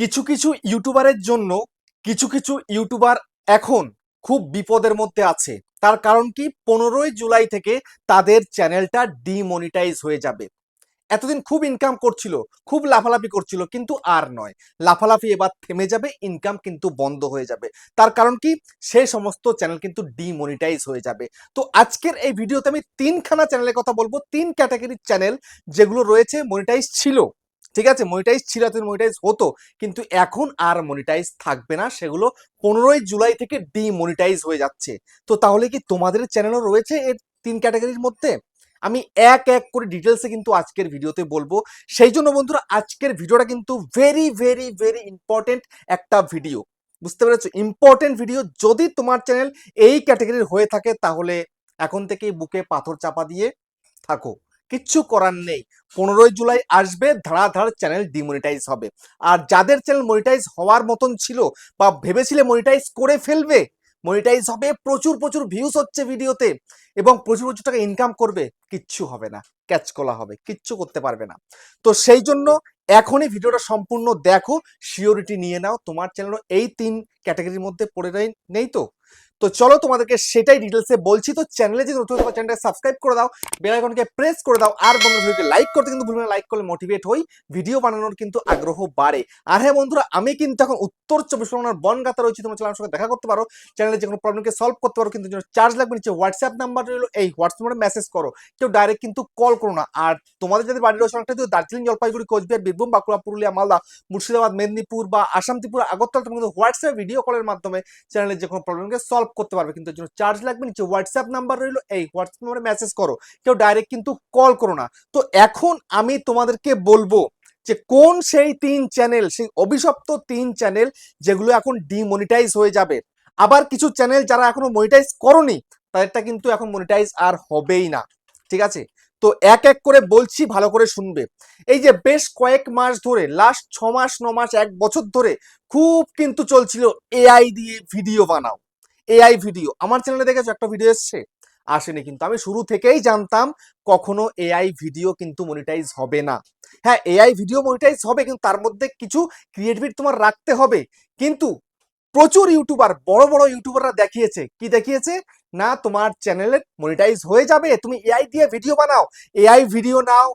কিছু কিছু ইউটিউবারের জন্য কিছু কিছু ইউটিউবার এখন খুব বিপদের মধ্যে আছে। তার কারণ কি? পনেরোই জুলাই থেকে তাদের চ্যানেলটা ডিমনিটাইজ হয়ে যাবে। এতদিন খুব ইনকাম করছিল, খুব লাফালাফি করছিল, কিন্তু আর নয়। লাফালাফি এবার থেমে যাবে ইনকাম কিন্তু বন্ধ হয়ে যাবে। তার কারণ কি? সেই সমস্ত চ্যানেল কিন্তু ডিমনিটাইজ হয়ে যাবে। তো আজকের এই ভিডিওতে আমি তিনখানা চ্যানেলের কথা বলব। তিন ক্যাটাগরির চ্যানেল যেগুলো রয়েছে মনিটাইজ ছিল। ঠিক আছে? মনিটাইজ ছিল, এতদিন মনিটাইজ হতো, কিন্তু এখন আর মনিটাইজ থাকবে না। সেগুলো পনেরোই জুলাই থেকে ডিমনিটাইজ হয়ে যাচ্ছে। তো তাহলে কি তোমাদের চ্যানেলও রয়েছে এর তিন ক্যাটাগরির মধ্যে? আমি এক এক করে ডিটেলসে কিন্তু আজকের ভিডিওতে বলব। সেই জন্য বন্ধুরা, আজকের ভিডিওটা কিন্তু ভেরি ভেরি ভেরি ইম্পর্টেন্ট একটা ভিডিও বুঝতে পেরেছ? ইম্পর্টেন্ট ভিডিও যদি তোমার চ্যানেল এই ক্যাটাগরির হয়ে থাকে, তাহলে এখন থেকেই বুকে পাথর চাপা দিয়ে থাকো। কিচ্ছু করার নেই। পনেরোই জুলাই আসবে ধাড়াধাড় চ্যানেল ডিমনিটাইজ হবে। আর যাদের চ্যানেল মনিটাইজ হওয়ার মতন ছিল বা ভেবেছিলে মনিটাইজ করে ফেলবে মনিটাইজ হবে, প্রচুর প্রচুর ভিউজ হচ্ছে ভিডিওতে এবং প্রচুর প্রচুর টাকা ইনকাম করবে, কিচ্ছু হবে না ক্যাচ কলা হবে, কিচ্ছু করতে পারবে না। তো সেই জন্য এখনই ভিডিওটা সম্পূর্ণ দেখো শিওরিটি নিয়ে নাও, তোমার চ্যানেল এই তিন ক্যাটাগরির মধ্যে পড়ে নেই তো? তো চলো তোমাদেরকে সেটাই ডিটেলসে বলছি। তো চ্যানেলে যদি নতুন চ্যানেলটা সাবস্ক্রাইব করে দাও বেল আইকনকে প্রেস করে দাও, আর বন্ধুরা ভিডিওকে লাইক করতে কিন্তু ভুলবে লাইক করলে মোটিভেট হই। ভিডিও বানানোর কিন্তু আগ্রহ বাড়ে। আর হ্যাঁ বন্ধুরা, আমি কিন্তু এখন উত্তর চব্বিশ পরগনার বনগাতা রয়েছি। তোমার চ্যানেলের সঙ্গে দেখা করতে পারো। চ্যানেলে যে কোনো প্রবলেমকে সলভ করতে পারো, কিন্তু চার্জ লাগবে নিচে হোয়াটসঅ্যাপ নাম্বার রইল। এই হোয়াটসঅ্যাপ নাম্বারে মেসেজ করো। কেউ ডাইরেক্ট কিন্তু কল করো না। আর তোমাদের যাদের বাড়ির রয়েছে অনেকটা যদি দার্জিলিং জলপাইগুড়ি, কোচবিহার, বীরভূম, বাঁকুড়া, পুরুলিয়া, মালদা, মুর্শিদাবাদ, মেদিনীপুর বা আসাম, ত্রিপুরা, আগরতলা তুমি কিন্তু হোয়াটসঅ্যাপ ভিডিও কলের মাধ্যমে চ্যানেলের যে কোনো প্রবলেমকে সলভ করতে পারবে। কিন্তু জন্য চার্জ লাগবে নিচে হোয়াটসঅ্যাপ নাম্বার রইল, এই হোয়াটসঅ্যাপ নাম্বারে মেসেজ করো, কেউ ডাইরেক্ট কিন্তু কল করো না। তো এখন আমি তোমাদেরকে বলব যে কোন সেই তিন চ্যানেল সেই অভিশপ্ত তিন চ্যানেল যেগুলো এখন ডিমনিটাইজ হয়ে যাবে। আবার কিছু চ্যানেল যারা এখনও মনিটাইজ করনি, তাদেরটা কিন্তু এখন মনিটাইজ আর হবেই না। ঠিক আছে? তো এক এক করে বলছি, ভালো করে শুনবে। এই যে বেশ কয়েক মাস ধরে লাস্ট ছ মাস, ন মাস, এক বছর ধরে খুব কিন্তু চলছিল এআই দিয়ে ভিডিও বানাও। এআই ভিডিও আমার চ্যানেলে দেখেছ একটা ভিডিও এসছে? আসেনি কিন্তু। আমি শুরু থেকেই জানতাম কখনো এআই ভিডিও কিন্তু মনিটাইজ হবে না। হ্যাঁ এআই ভিডিও মনিটাইজ হবে কিন্তু তার মধ্যে কিছু ক্রিয়েটিভিটি তোমার রাখতে হবে। কিন্তু প্রচুর ইউটিউবার বড় বড় ইউটিউবাররা দেখিয়েছে। কি দেখিয়েছে? না, তোমার চ্যানেলে মনিটাইজ হয়ে যাবে। তুমি এআই দিয়ে ভিডিও বানাও। এআই ভিডিও নাও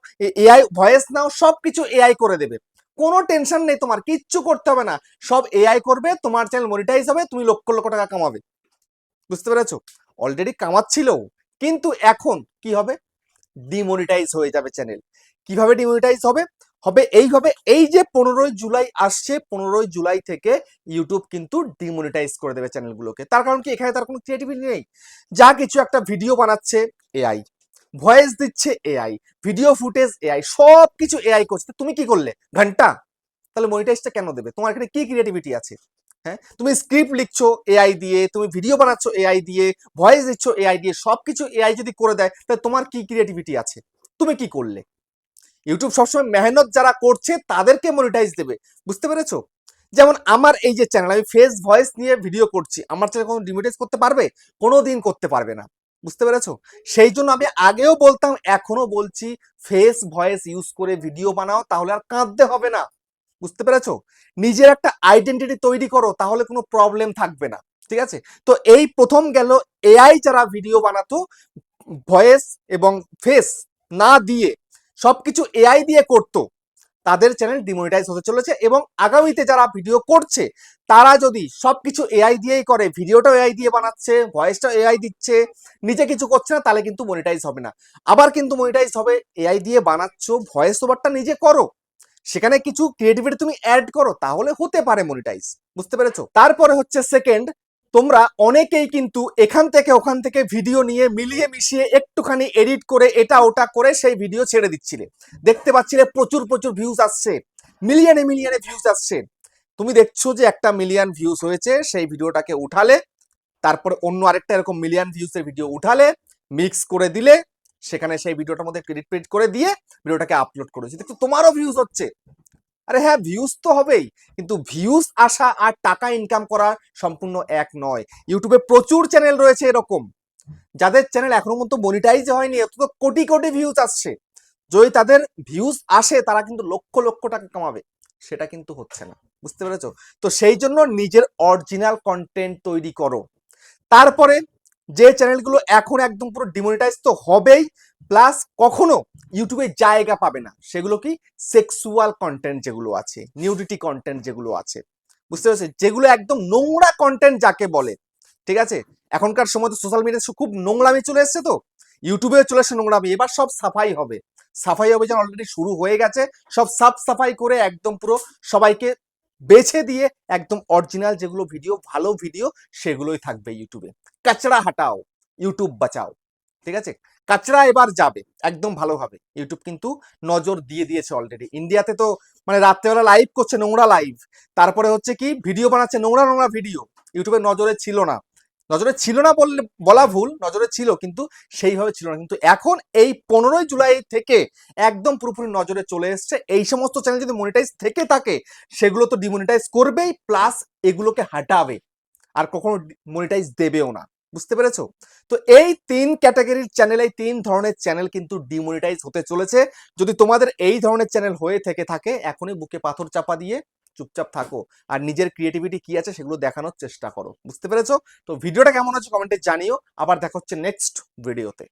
এআই ভয়েস নাও সব কিছু এআই করে দেবে। কোনো টেনশন নেই তোমার, কিচ্ছু করতে হবে না। সব এআই করবে, তোমার চ্যানেল মনিটাইজ হবে, তুমি লক্ষ লক্ষ টাকা কামাবে। বুঝতে পেরেছ? অলরেডি কামাচ্ছিল কিন্তু এখন কি হবে? ডিমনিটাইজ হয়ে যাবে চ্যানেল কীভাবে ডিমনিটাইজ হবে? হবে এইভাবে এই যে পনেরোই জুলাই আসছে, পনেরোই জুলাই থেকে ইউটিউব কিন্তু ডিমনিটাইজ করে দেবে চ্যানেলগুলোকে তার কারণ কি? এখানে তার কোনো ক্রিয়েটিভিটি নেই। যা কিছু একটা ভিডিও বানাচ্ছে এআই ভয়েস দিচ্ছে এআই ভিডিও ফুটেজ এআই সব কিছু এআই করছে। তুমি কি করলে? ঘণ্টা? তাহলে মনিটাইজটা কেন দেবে? তোমার এখানে কি ক্রিয়েটিভিটি আছে? হ্যাঁ? তুমি স্ক্রিপ্ট লিখছো এআই দিয়ে, তুমি ভিডিও বানাচ্ছ এআই দিয়ে ভয়েস দিচ্ছ এআই দিয়ে সব কিছু এআই যদি করে দেয়, তাহলে তোমার কি ক্রিয়েটিভিটি আছে? তুমি কি করলে? ইউটিউব সবসময় মেহনত যারা করছে, তাদেরকে মনিটাইজ দেবে। বুঝতে পেরেছ? যেমন আমার এই যে চ্যানেল আমি ফেস ভয়েস নিয়ে ভিডিও করছি, আমার চ্যানেল কোনো ডিমোটাইজ করতে পারবে? কোনো দিন করতে পারবে না। বুঝতে পেরেছ? সেই জন্য আমি আগেও বলতাম এখনও বলছি ফেস ভয়েস ইউজ করে ভিডিও বানাও, তাহলে আর কাঁদতে হবে না। বুঝতে পেরেছ? নিজের একটা আইডেন্টিটি তৈরি করো, তাহলে কোনো প্রবলেম থাকবে না, ঠিক আছে? তো এই প্রথম গেল এআই যারা ভিডিও বানাতো ভয়েস এবং ফেস না দিয়ে সবকিছু এআই দিয়ে করতো, তাদের চ্যানেল ডিমোনিটাইজ হতে চলেছে এবং আগামীতে যারা ভিডিও করছে, তারা যদি সবকিছু এআই দিয়েই করে ভিডিওটাও এআই দিয়ে বানাচ্ছে ভয়েসটাও এআই দিচ্ছে, নিজে কিছু করছে না, তাহলে কিন্তু মনিটাইজ হবে না। আবার কিন্তু মনিটাইজ হবে এআই দিয়ে বানাচ্ছ ভয়েস ওভারটা নিজে করো। সেখানে কিছু ক্রিয়েটিভিটি তুমি অ্যাড করো, তাহলে হতে পারে মনিটাইজ বুঝতে পেরেছ? তারপরে হচ্ছে সেকেন্ড তোমরা অনেকেই কিন্তু এখান থেকে ওখান থেকে ভিডিও নিয়ে মিলিয়ে মিশিয়ে একটুখানি এডিট করে এটা ওটা করে সেই ভিডিও ছেড়ে দিচ্ছিলে। দেখতে পাচ্ছিলে প্রচুর প্রচুর ভিউজ আসছে। মিলিয়নে মিলিয়নে ভিউজ আসছে। তুমি দেখছ যে একটা মিলিয়ন ভিউজ হয়েছে, সেই ভিডিওটাকে উঠালে, তারপরে অন্য আরেকটা এরকম মিলিয়ন ভিউজের ভিডিও উঠালে মিক্স করে দিলে সেখানে সেই ভিডিওটার মধ্যে ক্রেডিট প্রিন্ট করে দিয়ে ভিডিওটাকে আপলোড করেছি। দেখো তোমারও ভিউজ হচ্ছে। আরে হ্যাঁ ভিউজ তো হবেই, কিন্তু ভিউজ আসা আর টাকা ইনকাম করা সম্পূর্ণ এক নয়। ইউটিউবে প্রচুর চ্যানেল রয়েছে এরকম। যাদের চ্যানেল এখনও পর্যন্ত মনিটাইজ হয়নি অত তো কোটি কোটি ভিউজ আসছে। যদি তাদের ভিউজ আসে, তারা কিন্তু লক্ষ লক্ষ টাকা কামাবে। সেটা কিন্তু হচ্ছে না। বুঝতে পেরেছ? তো সেই জন্য নিজের অরিজিনাল কন্টেন্ট তৈরি করো। তারপরে যে চ্যানেলগুলো এখন একদম পুরো ডিমনিটাইজ তো হবেই প্লাস কখনো ইউটিউবে জায়গা পাবে না। সেগুলো কি? সেক্সুয়াল কন্টেন্ট যেগুলো আছে নিউডিটি কন্টেন্ট যেগুলো আছে। বুঝতে পারছি যেগুলো একদম নোংরা কন্টেন্ট যাকে বলে। ঠিক আছে? এখনকার সময় তো সোশ্যাল মিডিয়াতে খুব নোংরামি চলে এসছে তো। ইউটিউবে চলে এসছে নোংরামি। এবার সব সাফাই হবে। সাফাই অভিযান অলরেডি শুরু হয়ে গেছে। সব সাফ সাফাই করে একদম পুরো সবাইকে বেছে দিয়ে একদম অরিজিনাল যেগুলো ভিডিও ভালো ভিডিও সেগুলোই থাকবে ইউটিউবে কাচড়া হাটাও ইউটিউব বাঁচাও, ঠিক আছে? কাচড়া এবার যাবে, একদম ভালোভাবে ইউটিউব কিন্তু নজর দিয়ে দিয়েছে অলরেডি ইন্ডিয়াতে তো মানে রাত্রেবেলা লাইভ করছে নোংরা লাইভ তারপরে হচ্ছে কি ভিডিও বানাচ্ছে নোংরা নোংরা ভিডিও ইউটিউবে নজরে ছিল না। নজরে ছিল না বললে, বলা ভুল, নজরে ছিল কিন্তু সেইভাবে ছিল না। কিন্তু এখন এই পনেরোই জুলাই থেকে একদম পুরোপুরি নজরে চলে এসছে। এই সমস্ত চ্যানেল যদি মনিটাইজ থেকে থাকে, সেগুলো তো ডিমনিটাইজ করবেই প্লাস এগুলোকে হাঁটাবে। আর কখনো মনিটাইজ দেবেও না। বুঝতে পেরেছ? তো এই তিন ক্যাটাগরির চ্যানেল এই তিন ধরনের চ্যানেল কিন্তু ডিমনিটাইজ হতে চলেছে। যদি তোমাদের এই ধরনের চ্যানেল হয়ে থেকে থাকে, এখনই বুকে পাথর চাপা দিয়ে চুপচাপ থাকো। আর নিজের ক্রিয়েটিভিটি কি আছে সেগুলো দেখানোর চেষ্টা করো। বুঝতে পেরেছ? তো ভিডিওটা কেমন হচ্ছে কমেন্টে জানিও। আবার দেখা হচ্ছে নেক্সট ভিডিওতে